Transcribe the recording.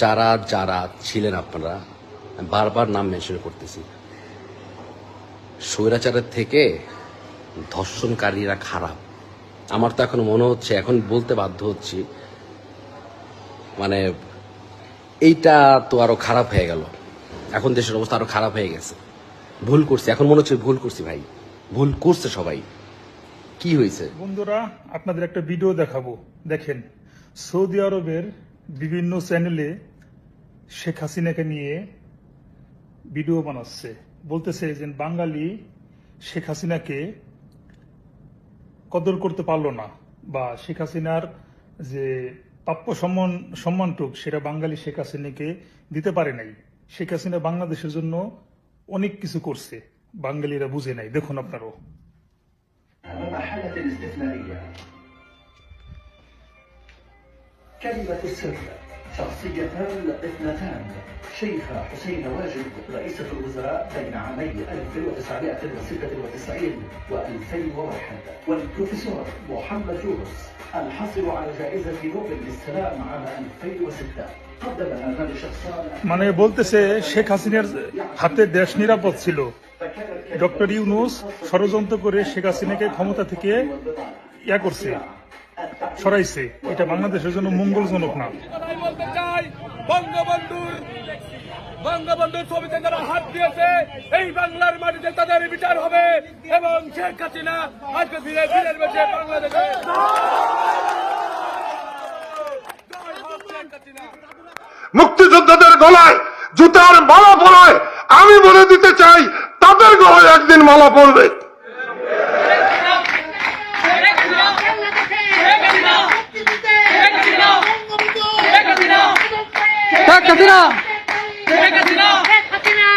যারা যারা ছিলেন আপনারা বারবার নাম মেনশন করতেছি। স্বৈরাচারের থেকে ধর্ষণকারীরা খারাপ। আমার তো এখন মনে হচ্ছে, এখন বলতে বাধ্য হচ্ছি মানে এইটা তো আরও খারাপ হয়ে গেল। এখন দেশের অবস্থা আরও খারাপ হয়ে গেছে। ভুল করছি, এখন মনে হচ্ছে ভুল করছি ভাই। ভুল করছে সবাই। কি হয়েছে? বন্ধুরা, আপনাদের একটা ভিডিও দেখাবো। দেখেন, সৌদি আরবের বিভিন্ন চ্যানেলে শেখ হাসিনাকে নিয়ে ভিডিও বানাচ্ছে বলতেছে যে বাঙালি শেখ হাসিনাকে কদর করতে পারলো না বা শেখ হাসিনার যে প্রাপ্য সম্মান সম্মানটুক সেটা বাঙালি শেখ হাসিনাকে দিতে পারে নাই শেখ হাসিনা বাংলাদেশের জন্য অনেক কিছু করছে বাঙালিরা বুঝে নাই দেখুন আপনারাও أمام حالة استثنائية كلمة السر شخصيتان اثنتان شيخ حسين واجد رئيسة الوزراء بين عامي 1996 و2001 والبروفيسور محمد يونس الحاصل على جائزة نوبل للسلام عام 2006 قدم هذان الشخصان মানে বলতেছে শেখ হাসিনার হাতে দেশ নিরাপদ ছিল ডক্টর ইউনুস ষড়যন্ত্র করে শেখ হাসিনাকে ক্ষমতা থেকে ইয়া করছে সরাইছে। এটা বাংলাদেশের জন্য মঙ্গলজনক না। কথাই বলতে চাই বঙ্গবন্ধুর বঙ্গবন্ধুর ছবিতে যারা হাত দিয়েছে এই বাংলার মাটিতে তাদের বিচার হবে এবং শেখ হাসিনা আজকে ফিরে বেঁচে বাংলাদেশে। মুক্তিযোদ্ধাদের গলায় জুতার মালা পরায় আমি বলে দিতে চাই তাদের গলায় একদিন মালা পড়বে শেখ হাসিনা শেখ হাসিনা শেখ হাসিনা শেখ হাসিনা শেখ হাসিনা বাংলাদেশে শেখ হাসিনা।